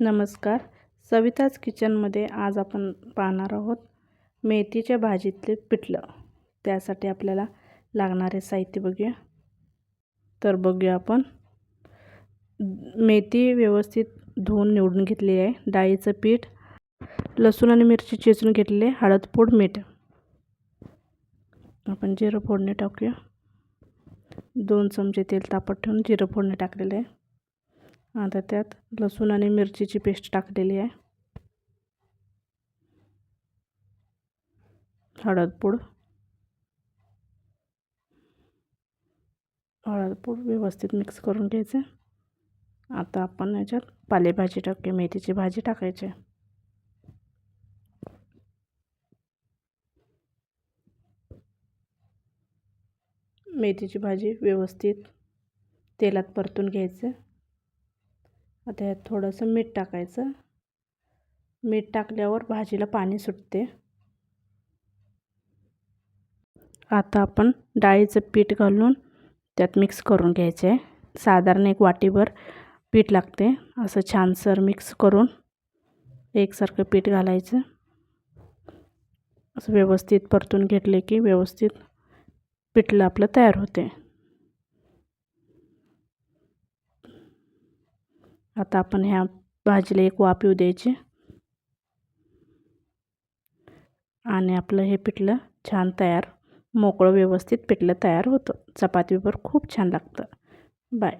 नमस्कार. सविताज किचनमध्ये आज आपण पाहणार आहोत मेथीच्या भाजीतले पिठलं. त्यासाठी आपल्याला लागणारे साहित्य बघूया. तर बघूया आपण. मेथी व्यवस्थित धुवून निवडून घेतली आहे. डाळीचं पीठ लसूण आणि मिरची चेचून घेतलेले आहे. हळद पूड मीठ. आपण जिरं फोडणी टाकूया. दोन चमचे तेल तापत ठेवून जिरं फोडणी टाकलेलं आहे. आता त्यात लसूण आणि मिरचीची पेस्ट टाकलेली आहे. हळदपूड हळदपूड व्यवस्थित मिक्स करून घ्यायचे. आता आपण याच्यात पालेभाजी टाकूया मेथीची भाजी टाकायची. मेथीची भाजी व्यवस्थित तेलात परतून घ्यायचं. आता यात थोडंसं मीठ टाकायचं. मीठ टाकल्यावर भाजीला पाणी सुटते. आता आपण डाळीचं पीठ घालून त्यात मिक्स करून घ्यायचे. आहे साधारण एक वाटीभर पीठ लागते. असं छानसर मिक्स करून एकसारखं पीठ घालायचं. असं व्यवस्थित परतून घेतले की व्यवस्थित पिठलं आपलं तयार होते. आता आपण ह्या भाजीला एक वाफ येऊ द्यायची. आणि आपलं हे पिठलं छान तयार मोकळं व्यवस्थित पिठलं तयार होतं. चपातीवर खूप छान लागतं. बाय